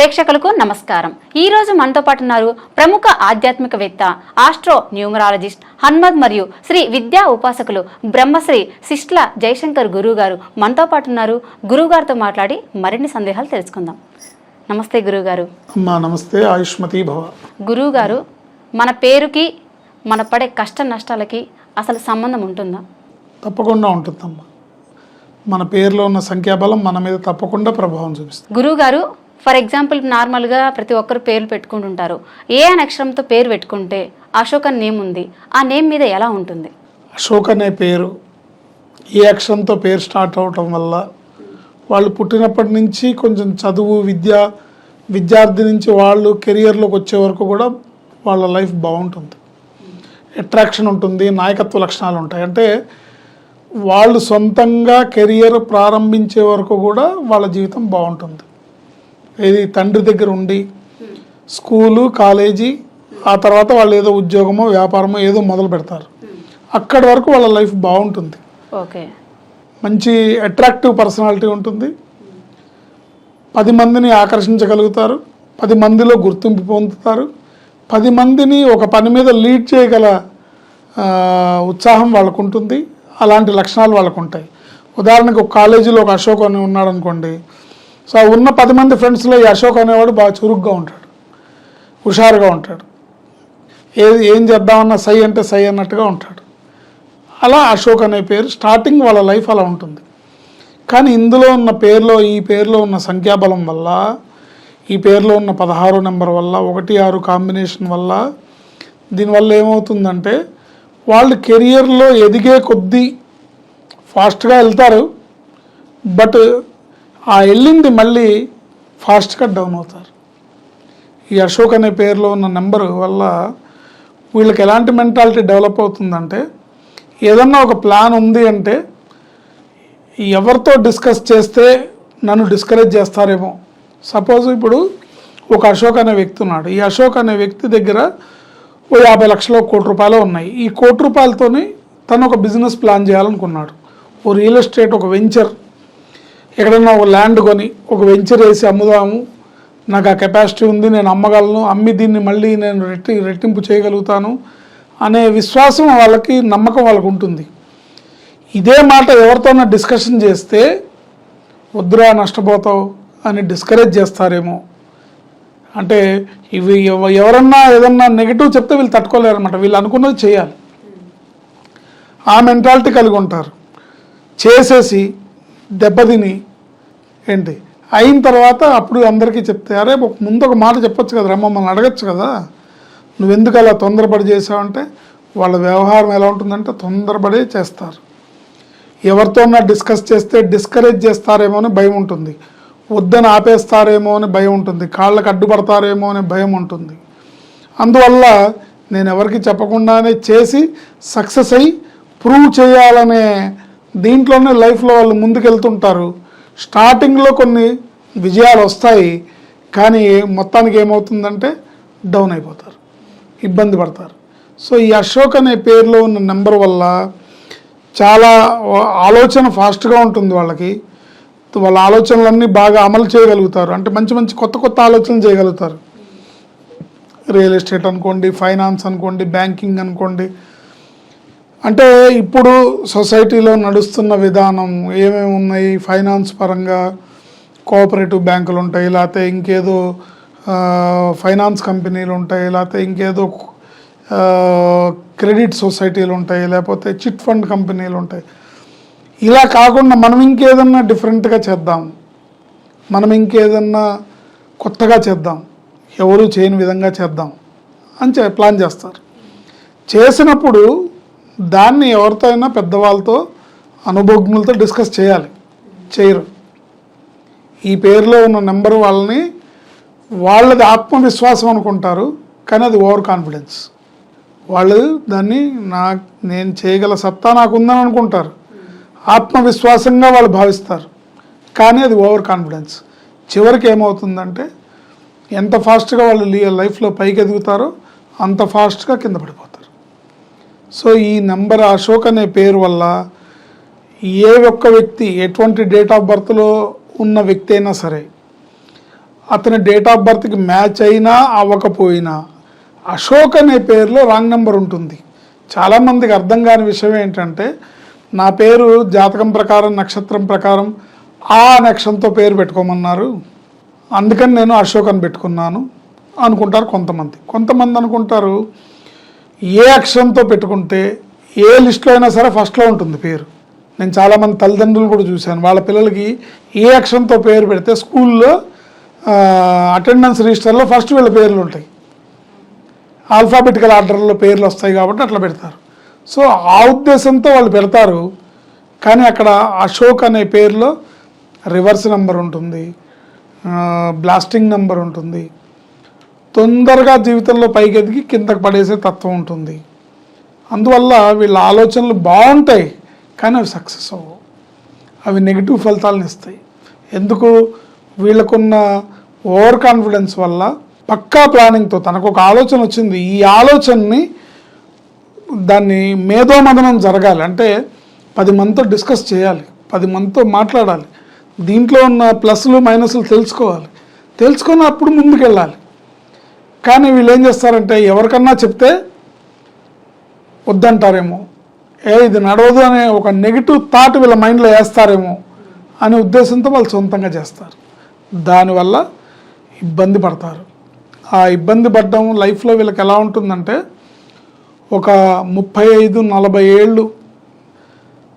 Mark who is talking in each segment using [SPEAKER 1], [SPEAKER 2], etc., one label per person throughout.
[SPEAKER 1] ప్రేక్షకులకు నమస్కారం. ఈ రోజు మనతో పాటు ఉన్నారు ప్రముఖ ఆధ్యాత్మికవేత్త ఆస్ట్రో న్యూమరాలజిస్ట్ హన్మద్ మరియు శ్రీ విద్యా ఉపాసకులు బ్రహ్మశ్రీ సిస్ట్ల జయశంకర్ గురువు గారు మనతో పాటు ఉన్నారు. గురువు గారితో మాట్లాడి మరిన్ని సందేహాలు తెలుసుకుందాం. నమస్తే గురువు గారు
[SPEAKER 2] అమ్మా నమస్తే. ఆయుష్మతి భవ.
[SPEAKER 1] గురువు గారు మన పేరుకి మన పడే కష్ట నష్టాలకి అసలు సంబంధం ఉంటుందా?
[SPEAKER 2] తప్పకుండా ఉంటుందమ్మా. మన పేరులో ఉన్న సంఖ్యాబలం మన మీద తప్పకుండా ప్రభావం చూపిస్తుంది.
[SPEAKER 1] గురువు గారు ఫర్ ఎగ్జాంపుల్ నార్మల్గా ప్రతి ఒక్కరు పేర్లు పెట్టుకుంటుంటారు. ఏ అనే అక్షరంతో పేరు పెట్టుకుంటే అశోక్ అని నేమ్ ఉంది. ఆ నేమ్ మీద ఎలా ఉంటుంది?
[SPEAKER 2] అశోక్ అనే పేరు ఏ అక్షరంతో పేరు స్టార్ట్ అవటం వల్ల వాళ్ళు పుట్టినప్పటి నుంచి కొంచెం చదువు విద్య విద్యార్థి నుంచి వాళ్ళు కెరియర్లోకి వచ్చే వరకు కూడా వాళ్ళ లైఫ్ బాగుంటుంది. అట్రాక్షన్ ఉంటుంది నాయకత్వ లక్షణాలు ఉంటాయి. అంటే వాళ్ళు సొంతంగా కెరియర్ ప్రారంభించే వరకు కూడా వాళ్ళ జీవితం బాగుంటుంది. ఇది తండ్రి దగ్గర ఉండి స్కూలు కాలేజీ ఆ తర్వాత వాళ్ళు ఏదో ఉద్యోగమో వ్యాపారమో ఏదో మొదలు పెడతారు. అక్కడి వరకు వాళ్ళ లైఫ్ బాగుంటుంది.
[SPEAKER 1] ఓకే.
[SPEAKER 2] మంచి అట్రాక్టివ్ పర్సనాలిటీ ఉంటుంది. పది మందిని ఆకర్షించగలుగుతారు. పది మందిలో గుర్తింపు పొందుతారు. పది మందిని ఒక పని మీద లీడ్ చేయగల ఉత్సాహం వాళ్ళకు ఉంటుంది అలాంటి లక్షణాలు వాళ్ళకు ఉంటాయి ఉదాహరణకు కాలేజీలో ఒక అశోక్ అని ఉన్నాడు అనుకోండి సో ఉన్న పది మంది ఫ్రెండ్స్లో ఈ అశోక్ అనేవాడు బాగా చురుగ్గా ఉంటాడు. హుషారుగా ఉంటాడు. ఏది ఏం చేద్దామన్నా సై అంటే సై అన్నట్టుగా ఉంటాడు. అలా అశోక్ అనే పేరు స్టార్టింగ్ వాళ్ళ లైఫ్ అలా ఉంటుంది. కానీ ఇందులో ఉన్న పేరులో ఈ పేరులో ఉన్న సంఖ్యాబలం వల్ల ఈ పేరులో ఉన్న పదహారు నెంబర్ వల్ల ఒకటి ఆరు కాంబినేషన్ వల్ల దీనివల్ల ఏమవుతుందంటే వాళ్ళు కెరియర్లో ఎదిగే కొద్దీ ఫాస్ట్గా వెళ్తారు. బట్ ఆ వెళ్ళింది మళ్ళీ ఫాస్ట్గా డౌన్ అవుతారు. ఈ అశోక్ అనే పేరులో ఉన్న నెంబర్ వల్ల వీళ్ళకి ఎలాంటి మెంటాలిటీ డెవలప్ అవుతుందంటే ఏదన్నా ఒక ప్లాన్ ఉంది అంటే ఎవరితో డిస్కస్ చేస్తే నన్ను డిస్కరేజ్ చేస్తారేమో. సపోజ్ ఇప్పుడు ఒక అశోక్ అనే వ్యక్తి ఉన్నాడు. ఈ అశోక్ అనే వ్యక్తి దగ్గర ఓ యాభై లక్షల కోటి రూపాయలు ఉన్నాయి. ఈ కోటి రూపాయలతోని తను ఒక బిజినెస్ ప్లాన్ చేయాలనుకున్నాడు. ఓ రియల్ ఎస్టేట్ ఒక వెంచర్ ఎక్కడన్నా ఒక ల్యాండ్ కొని ఒక వెంచర్ వేసి అమ్ముదాము. నాకు ఆ కెపాసిటీ ఉంది నేను అమ్మగలను. అమ్మి దీన్ని మళ్ళీ నేను రెట్టి రెట్టింపు చేయగలుగుతాను అనే విశ్వాసం వాళ్ళకి నమ్మకం వాళ్ళకు ఉంటుంది. ఇదే మాట ఎవరితోనో డిస్కషన్ చేస్తే వద్దురా నష్టపోతావు అని డిస్కరేజ్ చేస్తారేమో. అంటే ఇవి ఎవరన్నా ఏదన్నా నెగిటివ్ చెప్తే వీళ్ళు తట్టుకోలేరనమాట వీళ్ళు అనుకున్నది చేయాలి. ఆ మెంటాలిటీ కలిగి ఉంటారు. చేసేసి దెబ్బతిని ఏంటి? అయిన తర్వాత అప్పుడు అందరికీ చెప్తే అరే ఒక ముందు ఒక మాట చెప్పొచ్చు కదా మమ్మల్ని అడగచ్చు కదా? నువ్వెందుకు అలా తొందరపడి చేసావంటే వాళ్ళ వ్యవహారం ఎలా ఉంటుందంటే తొందరపడే చేస్తారు. ఎవరితోన్నా డిస్కస్ చేస్తే డిస్కరేజ్ చేస్తారేమో అని భయం ఉంటుంది. వద్దని ఆపేస్తారేమో అని భయం ఉంటుంది. కాళ్ళకు అడ్డుపడతారేమో అనే భయం ఉంటుంది. అందువల్ల నేను ఎవరికి చెప్పకుండానే చేసి సక్సెస్ అయ్యి ప్రూవ్ చేయాలనే దీంట్లోనే లైఫ్లో వాళ్ళు ముందుకెళ్తుంటారు. స్టార్టింగ్లో కొన్ని విజయాలు వస్తాయి కానీ మొత్తానికి ఏమవుతుందంటే డౌన్ అయిపోతారు ఇబ్బంది పడతారు. సో ఈ అశోక్ అనే పేరులో ఉన్న నెంబర్ వల్ల చాలా ఆలోచన ఫాస్ట్గా ఉంటుంది వాళ్ళకి. వాళ్ళ ఆలోచనలన్నీ బాగా అమలు చేయగలుగుతారు. అంటే మంచి మంచి కొత్త కొత్త ఆలోచనలు చేయగలుగుతారు. రియల్ ఎస్టేట్ అనుకోండి ఫైనాన్స్ అనుకోండి బ్యాంకింగ్ అనుకోండి అంటే ఇప్పుడు సొసైటీలో నడుస్తున్న విధానం ఏమేమి ఉన్నాయి? ఫైనాన్స్ పరంగా కోఆపరేటివ్ బ్యాంకులు ఉంటాయి లేకపోతే ఇంకేదో ఫైనాన్స్ కంపెనీలు ఉంటాయి లేకపోతే ఇంకేదో క్రెడిట్ సొసైటీలు ఉంటాయి లేకపోతే చిట్ ఫండ్ కంపెనీలు ఉంటాయి. ఇలా కాకుండా మనం ఇంకేదన్నా డిఫరెంట్గా చేద్దాం. మనం ఇంకేదన్నా కొత్తగా చేద్దాం. ఎవరు చేయని విధంగా చేద్దాం అని ప్లాన్ చేస్తారు. చేసినప్పుడు దాన్ని ఎవరితో అయినా పెద్దవాళ్ళతో అనుభవజ్ఞులతో డిస్కస్ చేయాలి. చేయరు. ఈ పేరులో ఉన్న నెంబర్ వాళ్ళని వాళ్ళది ఆత్మవిశ్వాసం అనుకుంటారు కానీ అది ఓవర్ కాన్ఫిడెన్స్. వాళ్ళు దాన్ని నా నేను చేయగల సత్తా నాకు ఉందని అనుకుంటారు. ఆత్మవిశ్వాసంగా వాళ్ళు భావిస్తారు. కానీ అది ఓవర్ కాన్ఫిడెన్స్. చివరికి ఏమవుతుందంటే ఎంత ఫాస్ట్గా వాళ్ళు లైఫ్లో పైకి ఎదుగుతారో అంత ఫాస్ట్గా కింద పడిపోతారు. సో ఈ నెంబర్ అశోక్ అనే పేరు వల్ల ఏ ఒక్క వ్యక్తి ఎటువంటి డేట్ ఆఫ్ బర్త్లో ఉన్న వ్యక్తి అయినా సరే అతని డేట్ ఆఫ్ బర్త్కి మ్యాచ్ అయినా అవ్వకపోయినా అశోక్ అనే పేరులో రాంగ్ నెంబర్ ఉంటుంది. చాలామందికి అర్థం కాని విషయం ఏంటంటే నా పేరు జాతకం ప్రకారం నక్షత్రం ప్రకారం ఆ నక్షత్రంతో పేరు పెట్టుకోమన్నారు. అందుకని నేను అశోక్ అని పెట్టుకున్నాను అనుకుంటారు కొంతమంది. కొంతమంది అనుకుంటారు ఏ అక్షరంతో పెట్టుకుంటే ఏ లిస్ట్లో అయినా సరే ఫస్ట్లో ఉంటుంది పేరు. నేను చాలామంది తల్లిదండ్రులు కూడా చూశాను. వాళ్ళ పిల్లలకి ఏ అక్షరంతో పేరు పెడితే స్కూల్లో అటెండెన్స్ రిజిస్టర్లో ఫస్ట్ వీళ్ళ పేర్లు ఉంటాయి. ఆల్ఫాబెటికల్ ఆర్డర్లో పేర్లు వస్తాయి కాబట్టి అట్లా పెడతారు. సో ఆ ఉద్దేశంతో వాళ్ళు పెడతారు. కానీ అక్కడ అశోక్ అనే పేరులో రివర్స్ నెంబర్ ఉంటుంది. బ్లాస్టింగ్ నెంబర్ ఉంటుంది. తొందరగా జీవితంలో పైకి ఎదిగి కిందకి పడేసే తత్వం ఉంటుంది. అందువల్ల వీళ్ళ ఆలోచనలు బాగుంటాయి కానీ అవి సక్సెస్ అవ్వవు. అవి నెగిటివ్ ఫలితాలను ఇస్తాయి. ఎందుకు? వీళ్ళకున్న ఓవర్ కాన్ఫిడెన్స్ వల్ల పక్కా ప్లానింగ్తో తనకు ఒక ఆలోచన వచ్చింది. ఈ ఆలోచనని దాన్ని మేధోమదనం జరగాలి. అంటే పది మందితో డిస్కస్ చేయాలి పది మందితో మాట్లాడాలి. దీంట్లో ఉన్న ప్లస్లు మైనస్లు తెలుసుకోవాలి. తెలుసుకొని అప్పుడు ముందుకెళ్ళాలి. కానీ వీళ్ళు ఏం చేస్తారంటే ఎవరికన్నా చెప్తే వద్దంటారేమో. ఏ ఇది నడవదు అనే ఒక నెగిటివ్ థాట్ వీళ్ళ మైండ్లో వేస్తారేమో అనే ఉద్దేశంతో వాళ్ళు సొంతంగా చేస్తారు. దానివల్ల ఇబ్బంది పడతారు. ఆ ఇబ్బంది పడడం లైఫ్లో వీళ్ళకి ఎలా ఉంటుందంటే ఒక ముప్పై ఐదు నలభై ఏళ్ళు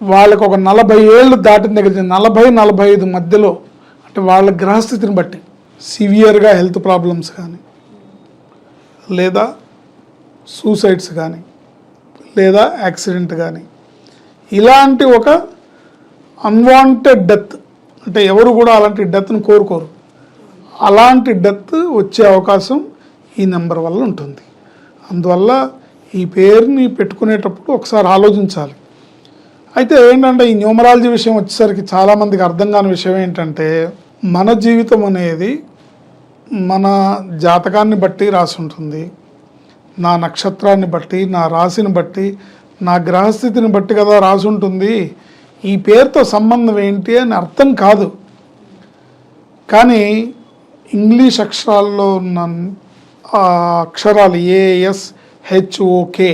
[SPEAKER 2] వాళ్ళకి ఒక నలభై ఏళ్ళు దాటిన దగ్గర నలభై నలభై ఐదు మధ్యలో అంటే వాళ్ళ గ్రహస్థితిని బట్టి సివియర్గా హెల్త్ ప్రాబ్లమ్స్ కానీ లేదా సూసైడ్స్ కానీ లేదా యాక్సిడెంట్ కానీ. ఇలాంటి ఒక అన్వాంటెడ్ డెత్ అంటే ఎవరు కూడా అలాంటి డెత్ని కోరుకోరు. అలాంటి డెత్ వచ్చే అవకాశం ఈ నెంబర్ వల్ల ఉంటుంది. అందువల్ల ఈ పేరుని పెట్టుకునేటప్పుడు ఒకసారి ఆలోచించాలి. అయితే ఏంటంటే ఈ న్యూమరాలజీ విషయం వచ్చేసరికి చాలామందికి అర్థం కాని విషయం ఏంటంటే మన జీవితం అనేది మన జాతకాన్ని బట్టి రాసి ఉంటుంది నా నక్షత్రాన్ని బట్టి నా రాశిని బట్టి నా గ్రహస్థితిని బట్టి కదా రాసి ఉంటుంది ఈ పేరుతో సంబంధం ఏంటి అని అర్థం కాదు. కానీ ఇంగ్లీష్ అక్షరాల్లో ఉన్న అక్షరాలు ఏఎస్ హెచ్ఓకే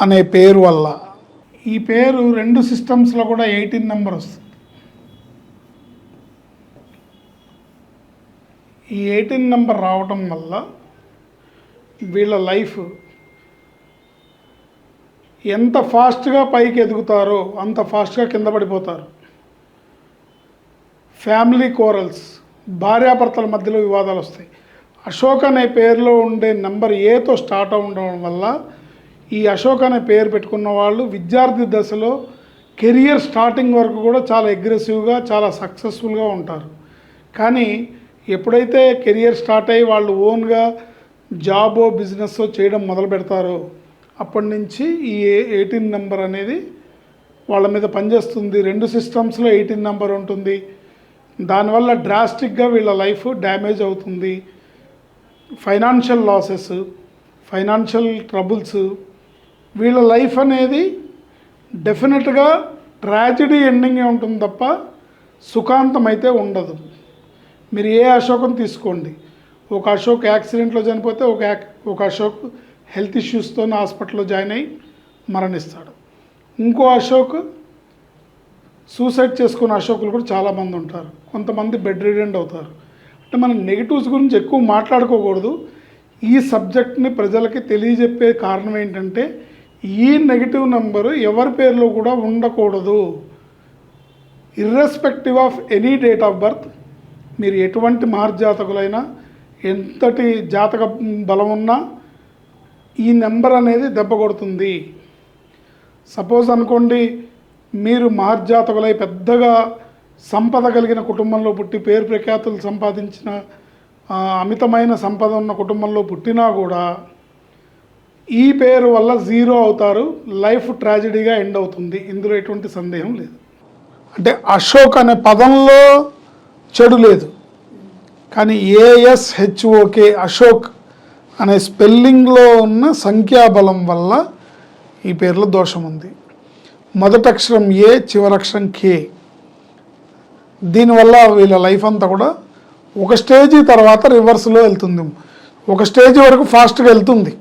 [SPEAKER 2] అనే పేరు వల్ల. ఈ పేరు రెండు సిస్టమ్స్లో కూడా ఎయిటీన్ నెంబర్ వస్తుంది. ఈ ఎయిటీన్ నెంబర్ రావటం వల్ల వీళ్ళ లైఫ్ ఎంత ఫాస్ట్గా పైకి ఎదుగుతారో అంత ఫాస్ట్గా కింద పడిపోతారు. ఫ్యామిలీ కోరల్స్ భార్యాభర్తల మధ్యలో వివాదాలు వస్తాయి. అశోక్ అనే పేరులో ఉండే నెంబర్ ఏతో స్టార్ట్ ఉండడం వల్ల ఈ అశోక్ అనే పేరు పెట్టుకున్న వాళ్ళు విద్యార్థి దశలో కెరియర్ స్టార్టింగ్ వరకు కూడా చాలా అగ్రెసివ్గా చాలా సక్సెస్ఫుల్గా ఉంటారు. కానీ ఎప్పుడైతే కెరియర్ స్టార్ట్ అయ్యి వాళ్ళు ఓన్గా జాబో బిజినెస్ చేయడం మొదలు పెడతారో అప్పటి నుంచి ఈ ఎయిటీన్ నెంబర్ అనేది వాళ్ళ మీద పనిచేస్తుంది. రెండు సిస్టమ్స్లో ఎయిటీన్ నెంబర్ ఉంటుంది. దానివల్ల డ్రాస్టిక్గా వీళ్ళ లైఫ్ డ్యామేజ్ అవుతుంది. ఫైనాన్షియల్ లాసెస్ ఫైనాన్షియల్ ట్రబుల్స్ వీళ్ళ లైఫ్ అనేది డెఫినెట్గా ట్రాజిడీ ఎండింగే ఉంటుంది తప్ప సుఖాంతం అయితే ఉండదు. మీరు ఏ అశోకం తీసుకోండి. ఒక అశోక్ యాక్సిడెంట్లో చనిపోతే ఒక యాక్ ఒక అశోక్ హెల్త్ ఇష్యూస్తో హాస్పిటల్లో జాయిన్ అయ్యి మరణిస్తాడు. ఇంకో అశోక్ సూసైడ్ చేసుకున్న అశోకులు కూడా చాలామంది ఉంటారు. కొంతమంది బెడ్ రిడెండ్ అవుతారు. అంటే మనం నెగిటివ్స్ గురించి ఎక్కువ మాట్లాడుకోకూడదు. ఈ సబ్జెక్ట్ని ప్రజలకి తెలియజెప్పే కారణం ఏంటంటే ఈ నెగిటివ్ నెంబరు ఎవరి పేరులో కూడా ఉండకూడదు. Irrespective of any date of birth మీరు ఎటువంటి మార్జాతకులైనా ఎంతటి జాతక బలం ఉన్నా ఈ నెంబర్ అనేది దెబ్బ కొడుతుంది. సపోజ్ అనుకోండి మీరు మార్జాతకులై పెద్దగా సంపద కలిగిన కుటుంబంలో పుట్టి పేరు ప్రఖ్యాతులు సంపాదించిన అమితమైన సంపద ఉన్న కుటుంబంలో పుట్టినా కూడా ఈ పేరు వల్ల జీరో అవుతారు లైఫ్ ట్రాజడీగా ఎండ్ అవుతుంది. ఇందులో ఎటువంటి సందేహం లేదు. అంటే అశోక్ అనే పదంలో చెడు లేదు. కానీ ఏఎస్హెచ్ఓకే అశోక్ అనే స్పెల్లింగ్లో ఉన్న సంఖ్యాబలం వల్ల ఈ పేర్లో దోషం ఉంది. మొదట అక్షరం ఏ చివరక్షరం కే దీనివల్ల వీళ్ళ లైఫ్ అంతా కూడా ఒక స్టేజ్ తర్వాత రివర్స్లో వెళ్తుంది. ఒక స్టేజ్ వరకు ఫాస్ట్గా వెళ్తుంది.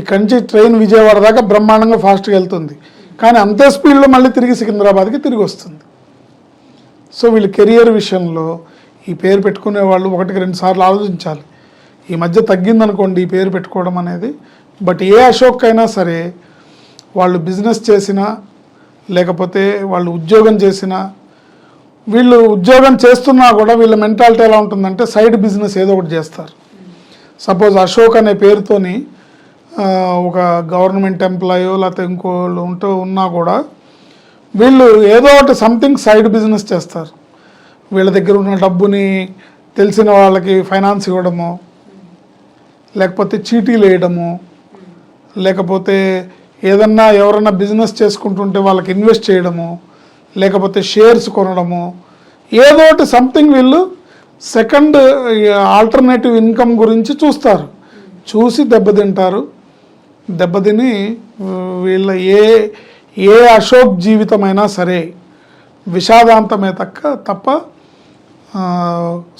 [SPEAKER 2] ఇక్కడి నుంచి ట్రైన్ విజయవాడ దాకా బ్రహ్మాండంగా ఫాస్ట్గా వెళ్తుంది. కానీ అంతే స్పీడ్లో మళ్ళీ తిరిగి సికింద్రాబాద్కి తిరిగి వస్తుంది. సో వీళ్ళు కెరియర్ విషయంలో ఈ పేరు పెట్టుకునే వాళ్ళు ఒకటికి రెండు సార్లు ఆలోచించాలి. ఈ మధ్య తగ్గిందనుకోండి ఈ పేరు పెట్టుకోవడం అనేది. బట్ ఏ అశోక్ అయినా సరే వాళ్ళు బిజినెస్ చేసినా లేకపోతే వాళ్ళు ఉద్యోగం చేసినా వీళ్ళు ఉద్యోగం చేస్తున్నా కూడా వీళ్ళ మెంటాలిటీ ఎలా ఉంటుందంటే సైడ్ బిజినెస్ ఏదో ఒకటి చేస్తారు. సపోజ్ అశోక్ అనే పేరుతోని ఒక గవర్నమెంట్ ఎంప్లాయో లేకపోతే ఇంకోళ్ళు ఉంటూ ఉన్నా కూడా వీళ్ళు ఏదో ఒకటి సంథింగ్ సైడ్ బిజినెస్ చేస్తారు. వీళ్ళ దగ్గర ఉన్న డబ్బుని తెలిసిన వాళ్ళకి ఫైనాన్స్ ఇవ్వడము లేకపోతే చీటీలు వేయడము లేకపోతే ఏదన్నా ఎవరన్నా బిజినెస్ చేసుకుంటుంటే వాళ్ళకి ఇన్వెస్ట్ చేయడము లేకపోతే షేర్స్ కొనడము ఏదో ఒకటి సంథింగ్ వీళ్ళు సెకండ్ ఆల్టర్నేటివ్ ఇన్కమ్ గురించి చూస్తారు. చూసి దెబ్బతింటారు. దెబ్బతిని వీళ్ళ ఏ ఏ అశోక్ జీవితమైనా సరే విషాదాంతమే తక్క తప్ప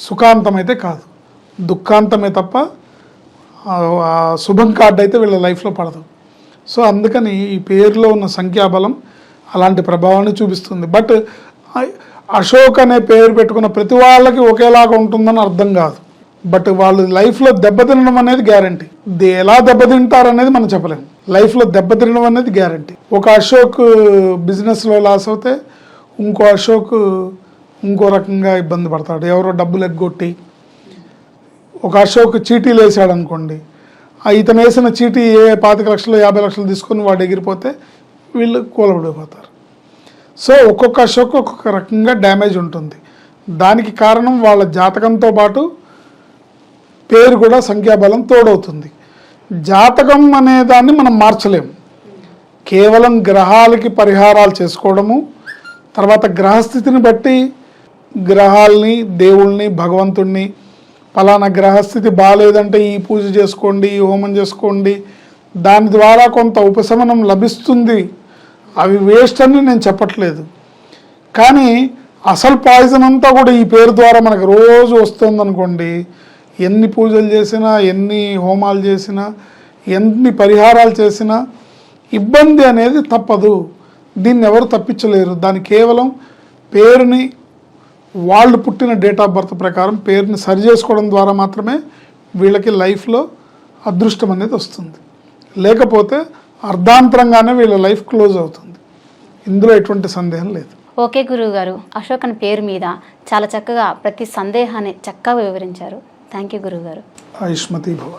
[SPEAKER 2] సుఖాంతమైతే కాదు. దుఃఖాంతమే తప్ప శుభం కార్డు అయితే వీళ్ళ లైఫ్లో పడదు. సో అందుకని ఈ పేరులో ఉన్న సంఖ్యాబలం అలాంటి ప్రభావాన్ని చూపిస్తుంది. బట్ అశోక్ అనే పేరు పెట్టుకున్న ప్రతి వాళ్ళకి ఒకేలాగా ఉంటుందని అర్థం కాదు. బట్ వాళ్ళు లైఫ్లో దెబ్బతినడం అనేది గ్యారంటీ. ఎలా దెబ్బతింటారు అనేది మనం చెప్పలేము. లైఫ్లో దెబ్బతినడం అనేది గ్యారంటీ ఒక అశోక్ uh, బిజినెస్లో లాస్ అవుతే ఇంకో అశోక్ uh, ఇంకో రకంగా ఇబ్బంది పడతాడు. ఎవరో డబ్బులు ఎగ్గొట్టి ఒక అశోక్ చీటీలు వేసాడు అనుకోండి ఆ ఇతను వేసిన చీటీ ఏ పాతిక లక్షలు యాభై లక్షలు తీసుకొని వాడు ఎగిరిపోతే వీళ్ళు కూలబడిపోతారు. సో ఒక్కొక్క అశోక్ ఒక్కొక్క రకంగా డ్యామేజ్ ఉంటుంది. దానికి కారణం వాళ్ళ జాతకంతో పాటు పేరు కూడా సంఖ్యాబలం తోడవుతుంది. జాతకం అనే దాన్ని మనం మార్చలేము కేవలం గ్రహాలకి పరిహారాలు చేసుకోవడము తర్వాత గ్రహస్థితిని బట్టి గ్రహాల్ని దేవుళ్ళని భగవంతుణ్ణి పలానా గ్రహస్థితి బాగాలేదంటే ఈ పూజ చేసుకోండి ఈ హోమం చేసుకోండి దాని ద్వారా కొంత ఉపశమనం లభిస్తుంది. అవి వేస్ట్ అని నేను చెప్పట్లేదు. కానీ అసలు పాయిజన్ అంతా కూడా ఈ పేరు ద్వారా మనకు రోజు వస్తుంది అనుకోండి ఎన్ని పూజలు చేసినా ఎన్ని హోమాలు చేసినా ఎన్ని పరిహారాలు చేసినా ఇబ్బంది అనేది తప్పదు. దీన్ని ఎవరు తప్పించలేరు. దాని కేవలం పేరుని వాళ్ళు పుట్టిన డేట్ ఆఫ్ బర్త్ ప్రకారం పేరుని సరి చేసుకోవడం ద్వారా మాత్రమే వీళ్ళకి లైఫ్లో అదృష్టం అనేది వస్తుంది. లేకపోతే అర్ధాంతరంగానే వీళ్ళ లైఫ్ క్లోజ్ అవుతుంది. ఇందులో ఎటువంటి సందేహం లేదు.
[SPEAKER 1] ఓకే గురువు గారు అశోక్ అని పేరు మీద చాలా చక్కగా ప్రతి సందేహాన్ని చక్కగా వివరించారు. థ్యాంక్ యూ గురువు గారు
[SPEAKER 2] ఆయుష్మతి భవ